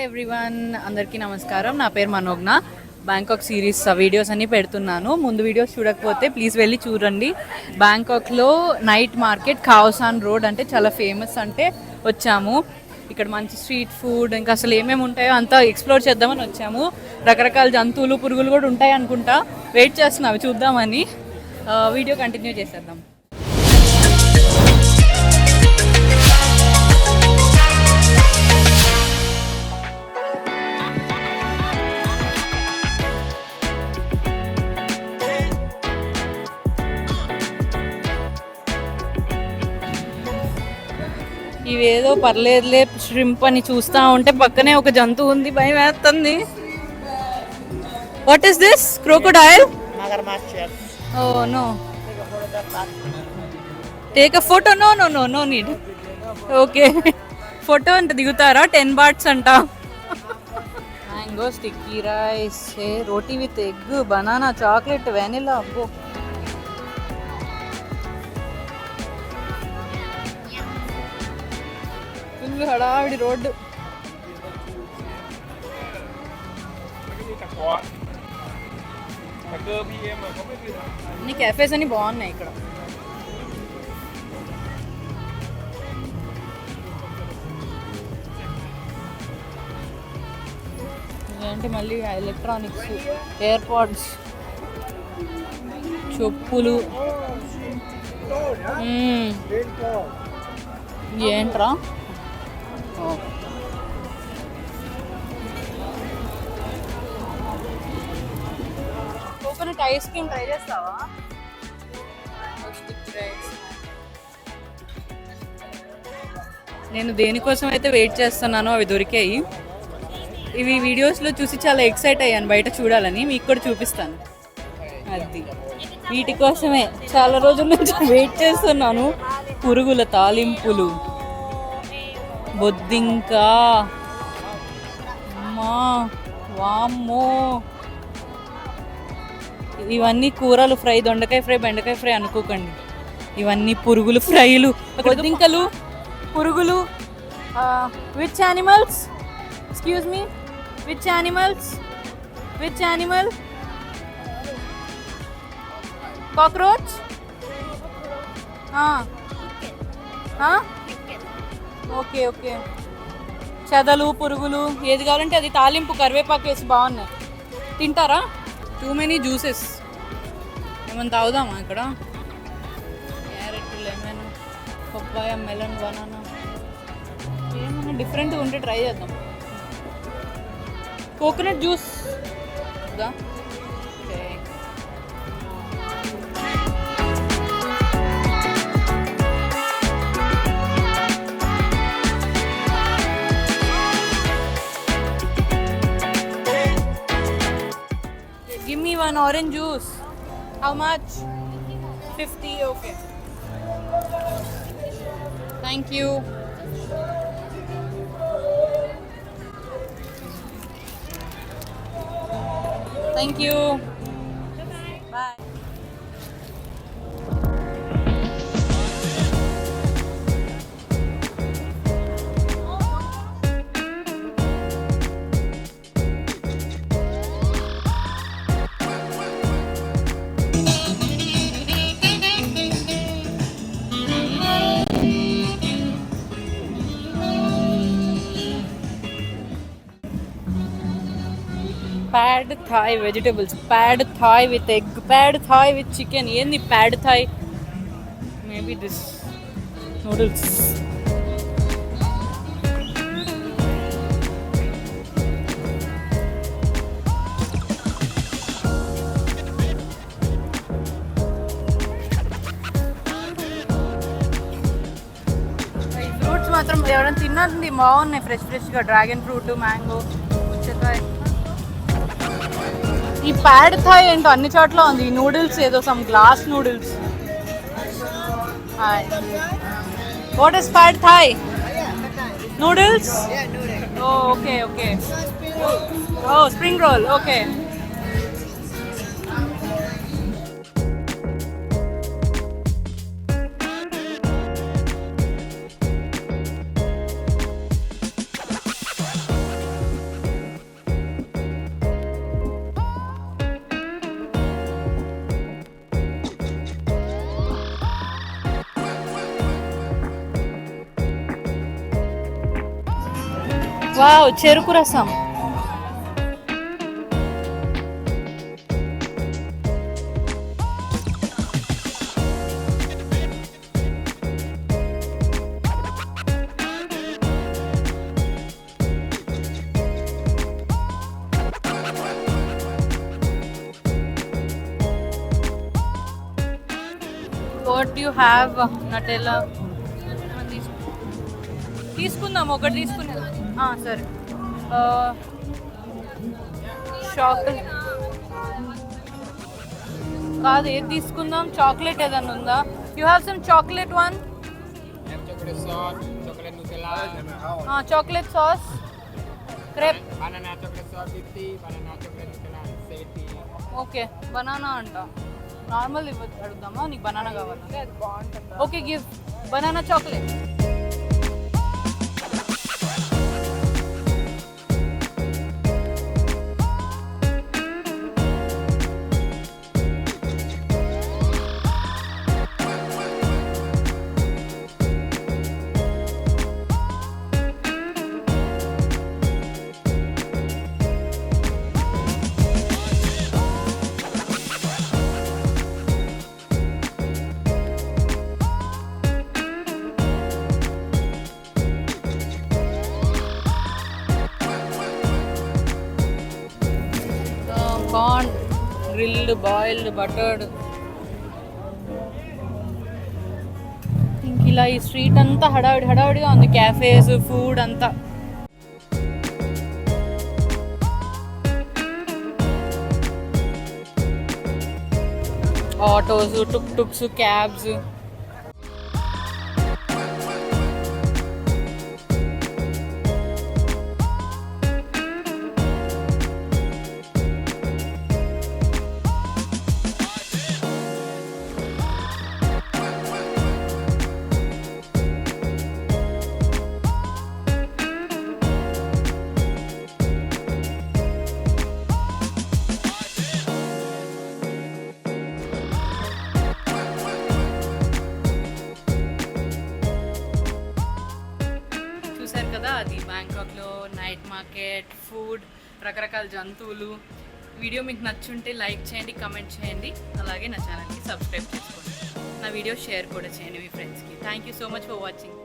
Hi everyone అందరికీ నమస్కారం. నా పేరు మనోజ్ఞ. బ్యాంకాక్ సిరీస్ వీడియోస్ అన్ని పెడుతున్నాను. ముందు వీడియోస్ చూడకపోతే ప్లీజ్ వెళ్ళి చూడండి. బ్యాంకాక్లో నైట్ మార్కెట్ కావసాన్ రోడ్ అంటే చాలా ఫేమస్ అంటే వచ్చాము. ఇక్కడ మంచి స్ట్రీట్ ఫుడ్ ఇంకా అసలు ఏమేమి ఉంటాయో అంతా ఎక్స్ప్లోర్ చేద్దామని వచ్చాము. రకరకాల జంతువులు పురుగులు కూడా ఉంటాయి అనుకుంటా. వెయిట్ చేస్తున్నాం అవి చూద్దామని. Uh, వీడియో కంటిన్యూ చేసేద్దాం. ఇవేదో పర్లేదులే ష్రింప్ అని చూస్తా ఉంటే పక్కనే ఒక జంతువు ఉంది భయం వేస్తుంది. What is this crocodile oh no take a photo no no no no need okay photo అంట దిగుతారా? టెన్ బాట్స్ అంట. Mango sticky rice roti with egg banana chocolate vanilla అబ్బో. ఫుల్ హడావిడి రోడ్డు అన్ని క్యాఫేస్ అని బాగున్నాయి ఇక్కడ ఏంటి మళ్ళీ ఎలక్ట్రానిక్స్ ఎయిర్పాడ్స్ చెప్పులు మ్మ్. ఏంట్రా. కోకోనట్ ఐస్ క్రీమ్ ట్రై చేస్తావా? నేను దేనికోసం అయితే వెయిట్ చేస్తున్నానో అవి దొరికాయి. ఇవి వీడియోస్లో చూసి చాలా ఎక్సైట్ అయ్యాను బయట చూడాలని. మీకు కూడా చూపిస్తాను. అది. వీటి కోసమే. చాలా రోజుల నుంచి వెయిట్ చేస్తున్నాను. పురుగుల తాలింపులు. బొద్దింక? అమ్మా వామ్మో. ఇవన్నీ కూరలు ఫ్రై దొండకాయ ఫ్రై బెండకాయ ఫ్రై అనుకోకండి. ఇవన్నీ పురుగులు ఫ్రైలు. బొద్దింకలు పురుగులు which animals excuse me which animals which animal cockroach okay okay. చెదలు పురుగులు ఏది కావాలంటే అది తాలింపు కరివేపాకు వేసి బాగున్నాయి. తింటారా? టూ మెనీ జ్యూసెస్ ఏమైనా తాగుదామా ఇక్కడ? Carrot lemon papaya melon banana. ఏమైనా డిఫరెంట్గా ఉంటే ట్రై చేద్దాం. Coconut juice one orange juice. How much? 50, okay. Thank you. Thank you. Pad Thai vegetables pad Thai with egg pad Thai with chicken ఏంది pad Thai maybe this noodles fruits మాత్రం ఎవరైనా తిన్నది బాగున్నాయి fresh ఫ్రెష్గా dragon fruit mango. ఈ pad Thai ఏంటో అన్ని చోట్ల ఉంది. ఈ నూడిల్స్ ఏదో some glass noodles what is pad Thai noodles okay okay oh spring roll okay wow చెరుకు రసం. వాట్ యు హ్యావ్ నటెలా తీసుకుందాం ఒకటి తీసుకునేది సరే చాక్లెట్ కాదు ఏది తీసుకుందాం? చాక్లెట్ ఏదైనా ఉందా? You have some chocolate one chocolate sauce crepe banana chocolate sauce 50, banana chocolate Nutella 70. Okay banana అంట. నార్మల్ ఇవ్వచ్చు అడుగుదామా? నీకు బనానా కావాలా? Okay give banana chocolate corn grilled boiled buttered. ఇంక ఇలా ఈ స్ట్రీట్ అంతా హడావిడి హడావిడిగా ఉంది. క్యాఫేస్ ఫుడ్ అంతా. Autos tuk tuks cabs. రకరకాల జంతువులు. వీడియో మీకు నచ్చుంటే లైక్ చేయండి కమెంట్ చేయండి. అలాగే నా ఛానల్కి సబ్స్క్రైబ్ చేసుకోండి. నా వీడియో షేర్ కూడా చేయండి మీ ఫ్రెండ్స్కి thank you so much for watching